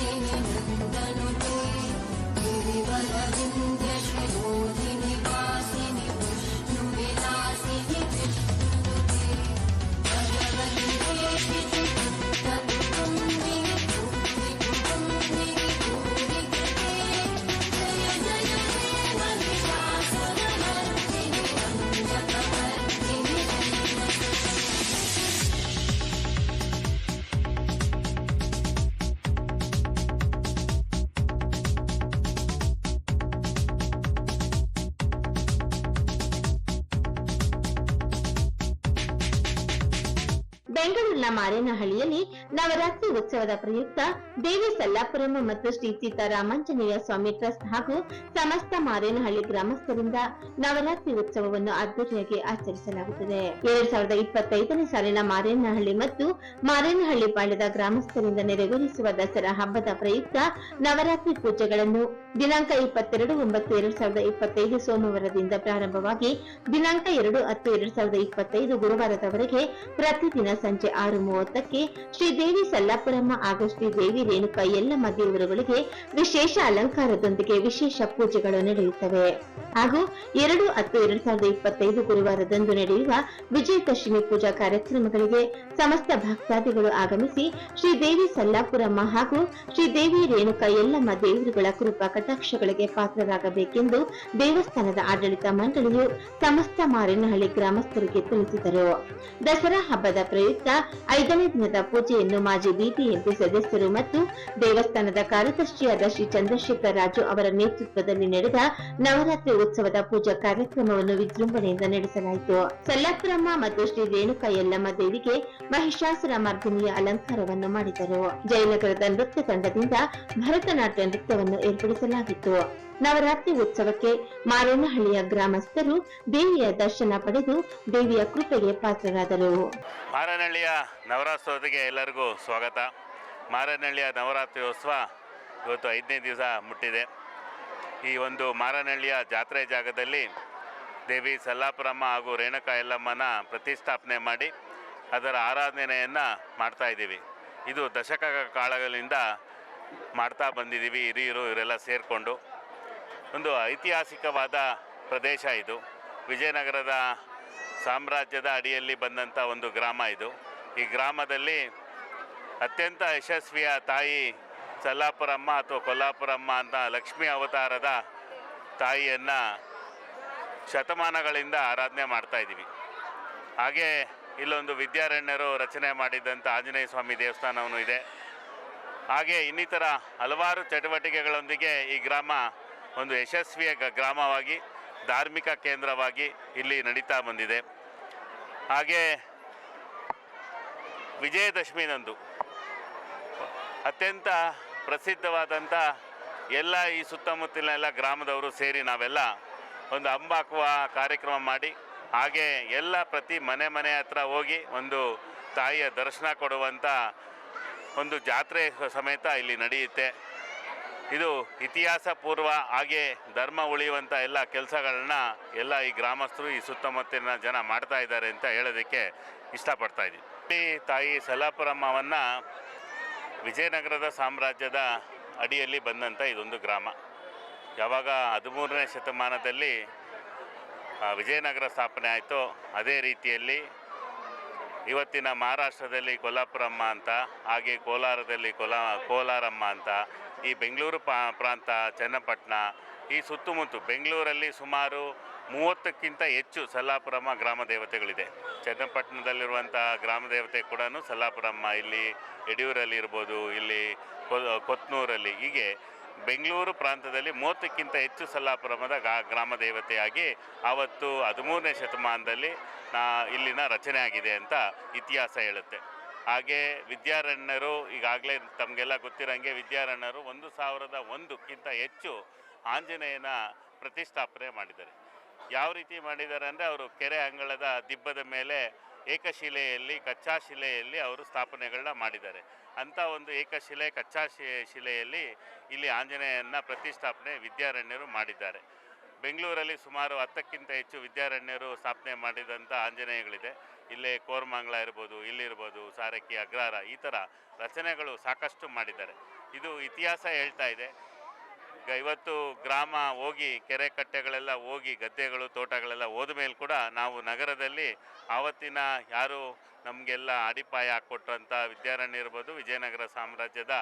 You. ಬೆಂಗಳೂರಿನ ಮಾರೇನಹಳ್ಳಿಯಲ್ಲಿ ನವರಾತ್ರಿ ಉತ್ಸವದ ಪ್ರಯುಕ್ತ ದೇವಿ ಸಲ್ಲಾಪುರಂ ಮತ್ತು ಶ್ರೀ ಸೀತಾರಾಮಾಂಜನೇಯ ಸ್ವಾಮಿ ಟ್ರಸ್ಟ್ ಹಾಗೂ ಸಮಸ್ತ ಮಾರೇನಹಳ್ಳಿ ಗ್ರಾಮಸ್ಥರಿಂದ ನವರಾತ್ರಿ ಉತ್ಸವವನ್ನು ಅದ್ದೂರಿಯಾಗಿ ಆಚರಿಸಲಾಗುತ್ತದೆ. ಎರಡ್ ಸಾವಿರದ ಇಪ್ಪತ್ತೈದನೇ ಸಾಲಿನ ಮಾರೇನಹಳ್ಳಿ ಮತ್ತು ಮಾರೇನಹಳ್ಳಿ ಪಾಳ್ಯದ ಗ್ರಾಮಸ್ಥರಿಂದ ನೆರವೇರಿಸುವ ದಸರಾ ಹಬ್ಬದ ಪ್ರಯುಕ್ತ ನವರಾತ್ರಿ ಪೂಜೆಗಳನ್ನು ದಿನಾಂಕ ಇಪ್ಪತ್ತೆರಡು ಒಂಬತ್ತು ಎರಡ್ ಸಾವಿರದ ಇಪ್ಪತ್ತೈದು ಸೋಮವಾರದಿಂದ ಪ್ರಾರಂಭವಾಗಿ ದಿನಾಂಕ ಎರಡು ಹತ್ತು ಎರಡ್ ಸಾವಿರದ ಇಪ್ಪತ್ತೈದು ಗುರುವಾರದವರೆಗೆ ಪ್ರತಿದಿನ ಸಂಜೆ ಆರು ಮೂವತ್ತಕ್ಕೆ ಶ್ರೀದೇವಿ ಸಲ್ಲಾಪುರಮ್ಮ ಹಾಗೂ ಶ್ರೀದೇವಿ ರೇಣುಕಾ ಎಲ್ಲಮ್ಮ ದೇವರುಗಳಿಗೆ ವಿಶೇಷ ಅಲಂಕಾರದೊಂದಿಗೆ ವಿಶೇಷ ಪೂಜೆಗಳು ನಡೆಯುತ್ತವೆ. ಹಾಗೂ ಎರಡು ಹತ್ತು ಎರಡ್ ಸಾವಿರದ ಇಪ್ಪತ್ತೈದು ಗುರುವಾರದಂದು ನಡೆಯುವ ವಿಜಯದಶಮಿ ಪೂಜಾ ಕಾರ್ಯಕ್ರಮಗಳಿಗೆ ಸಮಸ್ತ ಭಕ್ತಾದಿಗಳು ಆಗಮಿಸಿ ಶ್ರೀದೇವಿ ಸಲ್ಲಾಪುರಮ್ಮ ಹಾಗೂ ಶ್ರೀದೇವಿ ರೇಣುಕಾ ಎಲ್ಲಮ್ಮ ದೇವರುಗಳ ಕೃಪಾ ಕಟಾಕ್ಷಗಳಿಗೆ ಪಾತ್ರರಾಗಬೇಕೆಂದು ದೇವಸ್ಥಾನದ ಆಡಳಿತ ಮಂಡಳಿಯು ಸಮಸ್ತ ಮಾರಿನಹಳ್ಳಿ ಗ್ರಾಮಸ್ಥರಿಗೆ ತಿಳಿಸಿದರು. ದಸರಾ ಹಬ್ಬದ ಪ್ರಯುಕ್ತ ಐದನೇ ದಿನದ ಪೂಜೆಯನ್ನು ಮಾಜಿ ಬಿಬಿಎಂಪಿ ಸದಸ್ಯರು ಮತ್ತು ದೇವಸ್ಥಾನದ ಕಾರ್ಯದರ್ಶಿಯಾದ ಶ್ರೀ ಚಂದ್ರಶೇಖರ ರಾಜು ಅವರ ನೇತೃತ್ವದಲ್ಲಿ ನಡೆದ ನವರಾತ್ರಿ ಉತ್ಸವದ ಪೂಜಾ ಕಾರ್ಯಕ್ರಮವನ್ನು ವಿಜೃಂಭಣೆಯಿಂದ ನಡೆಸಲಾಯಿತು. ಸಲ್ಲಾಪುರಮ್ಮ ಮತ್ತು ಶ್ರೀ ರೇಣುಕಾ ಯಲ್ಲಮ್ಮ ದೇವಿಗೆ ಮಹಿಷಾಸುರ ಮರ್ದಿನಿಯ ಅಲಂಕಾರವನ್ನು ಮಾಡಿದರು. ಜಯನಗರದ ನೃತ್ಯ ತಂಡದಿಂದ ಭರತನಾಟ್ಯ ನೃತ್ಯವನ್ನು ಏರ್ಪಡಿಸಲಾಗಿತ್ತು. ನವರಾತ್ರಿ ಉತ್ಸವಕ್ಕೆ ಮಾರೇನಹಳ್ಳಿಯ ಗ್ರಾಮಸ್ಥರು ದೇವಿಯ ದರ್ಶನ ಪಡೆದು ದೇವಿಯ ಕೃಪೆಗೆ ಪಾತ್ರರಾದರು. ಮಾರೇನಹಳ್ಳಿಯ ನವರಾತ್ರೋತ್ಸವಕ್ಕೆ ಎಲ್ಲರಿಗೂ ಸ್ವಾಗತ. ಮಾರೇನಹಳ್ಳಿಯ ನವರಾತ್ರಿ ಉತ್ಸವ ಇವತ್ತು ಐದನೇ ದಿವಸ ಮುಟ್ಟಿದೆ. ಈ ಒಂದು ಮಾರನಹಳ್ಳಿಯ ಜಾತ್ರೆ ಜಾಗದಲ್ಲಿ ದೇವಿ ಸಲ್ಲಾಪುರಮ್ಮ ಹಾಗೂ ರೇಣುಕಾ ಯಲ್ಲಮ್ಮನ ಪ್ರತಿಷ್ಠಾಪನೆ ಮಾಡಿ ಅದರ ಆರಾಧನೆಯನ್ನು ಮಾಡ್ತಾ ಇದ್ದೀವಿ. ಇದು ದಶಕ ಕಾಲಗಳಿಂದ ಮಾಡ್ತಾ ಬಂದಿದ್ದೀವಿ, ಹಿರಿಯರು ಇವರೆಲ್ಲ ಸೇರಿಕೊಂಡು. ಒಂದು ಐತಿಹಾಸಿಕವಾದ ಪ್ರದೇಶ ಇದು. ವಿಜಯನಗರದ ಸಾಮ್ರಾಜ್ಯದ ಅಡಿಯಲ್ಲಿ ಬಂದಂಥ ಒಂದು ಗ್ರಾಮ ಇದು. ಈ ಗ್ರಾಮದಲ್ಲಿ ಅತ್ಯಂತ ಯಶಸ್ವಿಯ ತಾಯಿ ಸಲ್ಲಾಪುರಮ್ಮ ಅಥವಾ ಕೊಲ್ಲಾಪುರಮ್ಮ ಅಂತ ಲಕ್ಷ್ಮೀ ಅವತಾರದ ತಾಯಿಯನ್ನು ಶತಮಾನಗಳಿಂದ ಆರಾಧನೆ ಮಾಡ್ತಾ ಇದ್ದೀವಿ. ಹಾಗೆ ಇಲ್ಲೊಂದು ವಿದ್ಯಾರಣ್ಯರು ರಚನೆ ಮಾಡಿದ್ದಂಥ ಆಂಜನೇಯ ಸ್ವಾಮಿ ದೇವಸ್ಥಾನವೂ ಇದೆ. ಹಾಗೆ ಇನ್ನಿತರ ಹಲವಾರು ಚಟುವಟಿಕೆಗಳೊಂದಿಗೆ ಈ ಗ್ರಾಮ ಒಂದು ಯಶಸ್ವಿಯ ಗ್ರಾಮವಾಗಿ, ಧಾರ್ಮಿಕ ಕೇಂದ್ರವಾಗಿ ಇಲ್ಲಿ ನಡೀತಾ ಬಂದಿದೆ. ಹಾಗೆ ವಿಜಯದಶಮಿನಂದು ಅತ್ಯಂತ ಪ್ರಸಿದ್ಧವಾದಂಥ ಎಲ್ಲ ಈ ಸುತ್ತಮುತ್ತಲಿನ ಎಲ್ಲ ಗ್ರಾಮದವರು ಸೇರಿ ನಾವೆಲ್ಲ ಒಂದು ಅಂಬಾಕುವ ಕಾರ್ಯಕ್ರಮ ಮಾಡಿ, ಹಾಗೆ ಎಲ್ಲ ಪ್ರತಿ ಮನೆ ಮನೆ ಹತ್ರ ಹೋಗಿ ಒಂದು ತಾಯಿಯ ದರ್ಶನ ಕೊಡುವಂಥ ಒಂದು ಜಾತ್ರೆ ಸಮೇತ ಇಲ್ಲಿ ನಡೆಯುತ್ತೆ. ಇದು ಇತಿಹಾಸ ಪೂರ್ವ ಹಾಗೆ ಧರ್ಮ ಉಳಿಯುವಂಥ ಎಲ್ಲ ಕೆಲಸಗಳನ್ನ ಎಲ್ಲ ಈ ಗ್ರಾಮಸ್ಥರು, ಈ ಸುತ್ತಮುತ್ತಲಿನ ಜನ ಮಾಡ್ತಾ ಇದ್ದಾರೆ ಅಂತ ಹೇಳೋದಕ್ಕೆ ಇಷ್ಟಪಡ್ತಾ ಇದ್ದೀವಿ ತಾಯಿ ಸಲಾಪುರಮ್ಮವನ್ನು ವಿಜಯನಗರದ ಸಾಮ್ರಾಜ್ಯದ ಅಡಿಯಲ್ಲಿ ಬಂದಂಥ ಇದೊಂದು ಗ್ರಾಮ. ಯಾವಾಗ ಹದಿಮೂರನೇ ಶತಮಾನದಲ್ಲಿ ವಿಜಯನಗರ ಸ್ಥಾಪನೆ ಆಯಿತು, ಅದೇ ರೀತಿಯಲ್ಲಿ ಇವತ್ತಿನ ಮಹಾರಾಷ್ಟ್ರದಲ್ಲಿ ಕೊಲ್ಲಾಪುರಮ್ಮ ಅಂತ, ಹಾಗೆ ಕೋಲಾರದಲ್ಲಿ ಕೊಲಾ, ಕೋಲಾರಮ್ಮ ಅಂತ, ಈ ಬೆಂಗಳೂರು ಪ್ರಾಂತ ಚನ್ನಪಟ್ಟಣ, ಈ ಸುತ್ತಮುತ್ತ ಬೆಂಗಳೂರಲ್ಲಿ ಸುಮಾರು ಮೂವತ್ತಕ್ಕಿಂತ ಹೆಚ್ಚು ಸಲ್ಲಾಪುರಮ್ಮ ಗ್ರಾಮ ದೇವತೆಗಳಿದೆ. ಚನ್ನಪಟ್ಟಣದಲ್ಲಿರುವಂಥ ಗ್ರಾಮ ದೇವತೆ ಕೂಡ ಸಲ್ಲಾಪುರಮ್ಮ, ಇಲ್ಲಿ ಯಡಿಯೂರಲ್ಲಿ ಇರ್ಬೋದು, ಇಲ್ಲಿ ಕೊತ್ನೂರಲ್ಲಿ. ಹೀಗೆ ಬೆಂಗಳೂರು ಪ್ರಾಂತದಲ್ಲಿ ಮೂವತ್ತಕ್ಕಿಂತ ಹೆಚ್ಚು ಸಲ್ಲಾಪುರಮದ ಗ್ರಾ ಗ್ರಾಮ ದೇವತೆಯಾಗಿ ಆವತ್ತು ಹದಿಮೂರನೇ ಶತಮಾನದಲ್ಲಿ ಇಲ್ಲಿನ ರಚನೆ ಆಗಿದೆ ಅಂತ ಇತಿಹಾಸ ಹೇಳುತ್ತೆ. ಹಾಗೆ ವಿದ್ಯಾರಣ್ಯರು ಈಗಾಗಲೇ ತಮಗೆಲ್ಲ ಗೊತ್ತಿರೋಂಗೆ ವಿದ್ಯಾರಣ್ಯರು ಒಂದು ಸಾವಿರದ ಒಂದಕ್ಕಿಂತ ಹೆಚ್ಚು ಆಂಜನೇಯನ ಪ್ರತಿಷ್ಠಾಪನೆ ಮಾಡಿದ್ದಾರೆ. ಯಾವ ರೀತಿ ಮಾಡಿದ್ದಾರೆ ಅಂದರೆ ಅವರು ಕೆರೆ ಅಂಗಳದ ದಿಬ್ಬದ ಮೇಲೆ ಏಕಶಿಲೆಯಲ್ಲಿ ಕಚ್ಚಾ ಶಿಲೆಯಲ್ಲಿ ಅವರು ಸ್ಥಾಪನೆಗಳನ್ನ ಮಾಡಿದ್ದಾರೆ. ಅಂಥ ಒಂದು ಏಕಶಿಲೆ ಕಚ್ಚಾ ಶಿಲೆಯಲ್ಲಿ ಇಲ್ಲಿ ಆಂಜನೇಯನ ಪ್ರತಿಷ್ಠಾಪನೆ ವಿದ್ಯಾರಣ್ಯರು ಮಾಡಿದ್ದಾರೆ. ಬೆಂಗಳೂರಲ್ಲಿ ಸುಮಾರು ಹತ್ತಕ್ಕಿಂತ ಹೆಚ್ಚು ವಿದ್ಯಾರಣ್ಯರು ಸ್ಥಾಪನೆ ಮಾಡಿದಂಥ ಆಂಜನೇಯಗಳಿದೆ. ಇಲ್ಲೇ ಕೋರಮಂಗಲ ಇರ್ಬೋದು ಇಲ್ಲಿರ್ಬೋದು ಸಾರಕ್ಕಿ ಅಗ್ರಹಾರ ಈ ಥರ ರಚನೆಗಳು ಸಾಕಷ್ಟು ಮಾಡಿದ್ದಾರೆ. ಇದು ಇತಿಹಾಸ ಹೇಳ್ತಾ ಇದೆ. ಇವತ್ತು ಗ್ರಾಮ ಹೋಗಿ ಕೆರೆ ಕಟ್ಟೆಗಳೆಲ್ಲ ಹೋಗಿ ಗದ್ದೆಗಳು, ತೋಟಗಳೆಲ್ಲ ಹೋದ ಮೇಲೆ ಕೂಡ ನಾವು ನಗರದಲ್ಲಿ ಆವತ್ತಿನ ಯಾರು ನಮಗೆಲ್ಲ ಅಡಿಪಾಯ ಹಾಕ್ಕೊಟ್ರಂಥ ವಿದ್ಯಾರಣ್ಯ ಇರ್ಬೋದು, ವಿಜಯನಗರ ಸಾಮ್ರಾಜ್ಯದ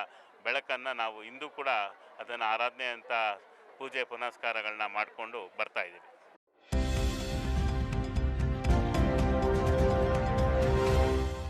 ಬೆಳಕನ್ನು ನಾವು ಇಂದು ಕೂಡ ಅದನ್ನು ಆರಾಧನೆ ಅಂತ ಪೂಜೆ ಪುನಸ್ಕಾರಗಳನ್ನ ಮಾಡಿಕೊಂಡು ಬರ್ತಾ ಇದ್ದೀವಿ.